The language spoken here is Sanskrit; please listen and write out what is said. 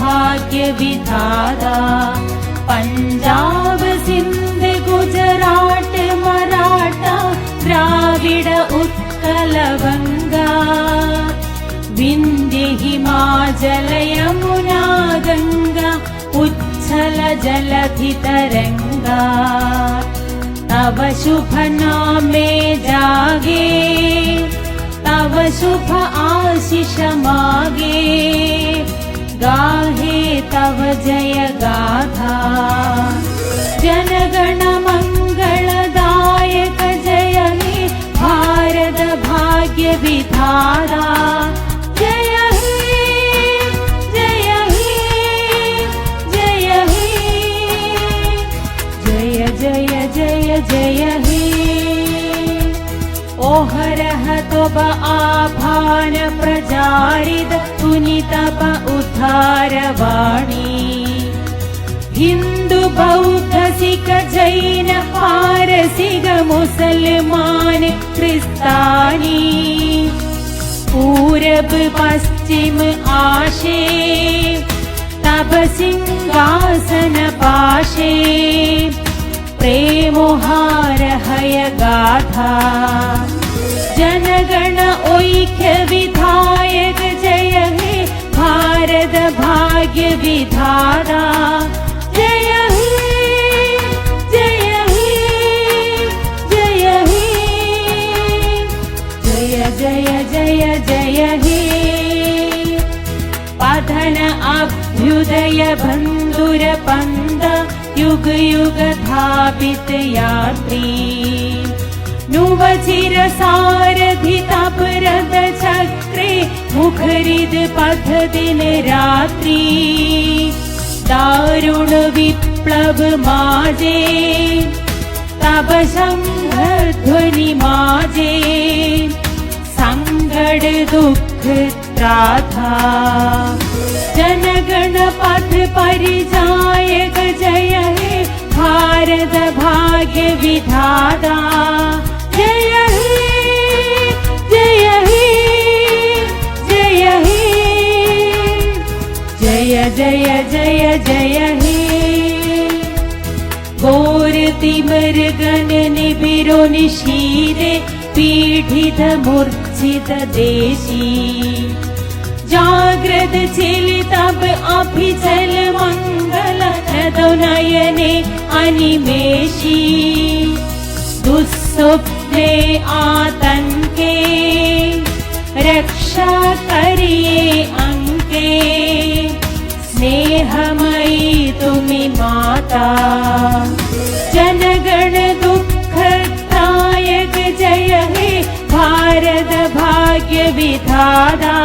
भाग्यविधाता पञ्जाब सिन्ध गुजराट मराठा द्राविड उत्कलवङ्गा विन्द्य हिमाचल यमुना गङ्गा उच्छल जलधितरङ्गा तव शुभ नामे जागे तव शुभ आशिष मागे जय गाथा जनगण जय हे भारत भाग्य विधाता जय जय जय हे। जय जय जय जय हे। ओहरह तब आभान प्रजारिद पुनितप उद्धारवाणी। हिन्दु बौद्ध सिख जैन पारसिग मुसलमान क्रिस्तानी। पूरब पश्चिम आशे तब सिंहासन पाशे। प्रेमोहार हय गाथा। जनगण जय हे जय हे जय हे। जय जय जय जय हे। पठन अभ्युदय बन्धुर पन्द युग युग धापित यात्री। नुवचिर रात्रि दारुण विप्लव माजे तब ध्वनि माजे सङ्गड दुःख त्राथा जनगण पथ परिजायक जय हे भारत भाग्य विधाता जय जय जय हे। पीडित मूर्छित देशी। जाग्रत चिलि तब अभिचल अनिमेषी। दुःस्वप्ने आतङ्के स्नेहमयी तुमि माता। जनगण दुःखदायक जय हे भारत भाग्य विधाता